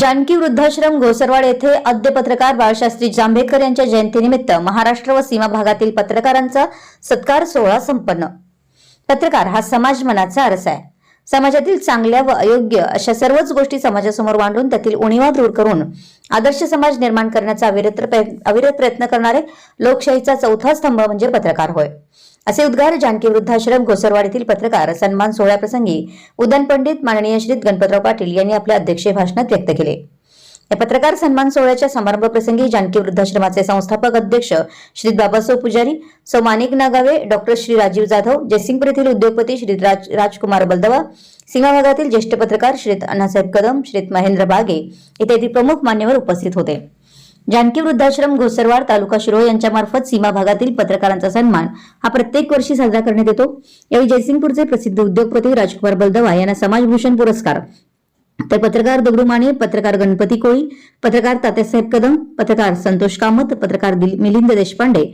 जानकी वृद्धाश्रम घोसरवाड येथे अद्य पत्रकार बाळशास्त्री जांभेकर यांच्या जयंतीनिमित्त महाराष्ट्र व सीमा भागातील पत्रकारांचा सत्कार सोहळा संपन्न. पत्रकार हा समाज मनाचा आरसा आहे. समाजातील चांगल्या व अयोग्य अशा सर्वच गोष्टी समाजासमोर मांडून त्यातील उणीवा दूर करून आदर्श समाज निर्माण करण्याचा अविरत प्रयत्न करणारे लोकशाहीचा चौथा स्तंभ म्हणजे पत्रकार होय. असे उद्गार जानकी वृद्धाश्रम घोसरवाडीतील पत्रकार सन्मान सोहळ्याप्रसंगी उदन पंडित माननीय श्री गणपतराव पाटील यांनी आपल्या अध्यक्षीय भाषणात व्यक्त केले. या पत्रकार सन्मान सोहळ्याच्या समारंभ प्रसंगी जानकी वृद्धाश्रमाचे संस्थापक अध्यक्ष श्री बाबासाहेब पुजारी सौ मानिक नागावे डॉक्टर श्री राजीव जाधव जयसिंगपूर येथील उद्योगपती श्री राज राजकुमार बलदवा सीमा भागातील ज्येष्ठ पत्रकार श्रीत अण्णासाहेब कदम श्रीत महेंद्र बागे इत्यादी प्रमुख मान्यवर उपस्थित होते. जानकी वृद्धाश्रम घोसरवाड तालुका शिरोळ यांच्यामार्फत सीमा भागातील पत्रकारांचा सन्मान हा प्रत्येक वर्षी साजरा करण्यात येतो. यावेळी जयसिंगपूरचे प्रसिद्ध उद्योगपती राजकुमार बलदवा यांना समाजभूषण पुरस्कार. तर पत्रकार दगडू माने पत्रकार गणपती कोळी पत्रकार तात्यासाहेब कदम पत्रकार संतोष कामत पत्रकार मिलिंद देशपांडे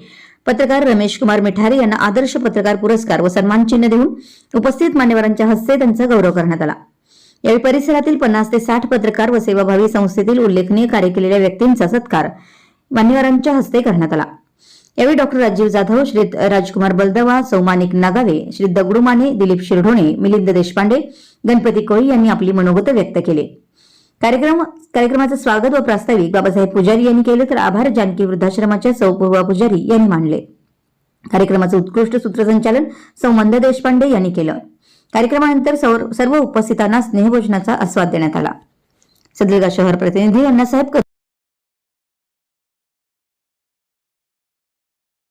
पत्रकार रमेश कुमार मिठारे यांना आदर्श पत्रकार पुरस्कार व सन्मान चिन्ह देऊन उपस्थित मान्यवरांच्या हस्ते त्यांचा गौरव करण्यात आला. यावेळी परिसरातील पन्नास ते साठ पत्रकार व सेवाभावी संस्थेतील उल्लेखनीय कार्य केलेल्या व्यक्तींचा सत्कार मान्यवरांच्या हस्ते करण्यात आला. यावेळी डॉक्टर राजीव जाधव श्री राजकुमार बलदवा सौमानिक नागावे श्री दगडू माने दिलीप शिरढोणे मिलिंद देशपांडे गणपती कोळी यांनी आपली मनोगत व्यक्त केले. कार्यक्रम कार्यक्रमाचं स्वागत व प्रास्ताविक बाबासाहेब पुजारी यांनी केले तर आभार जानकी वृद्धाश्रमाच्या सौपूर्वा पुजारी यांनी मानले. कार्यक्रमाचं उत्कृष्ट सूत्रसंचालन सौ मंद देशपांडे यांनी केलं. कार्यक्रमानंतर सर्व उपस्थितांना स्नेहभोजनाचा आस्वाद देण्यात आला. सदलगा शहर प्रतिनिधी अण्णासाहेब कर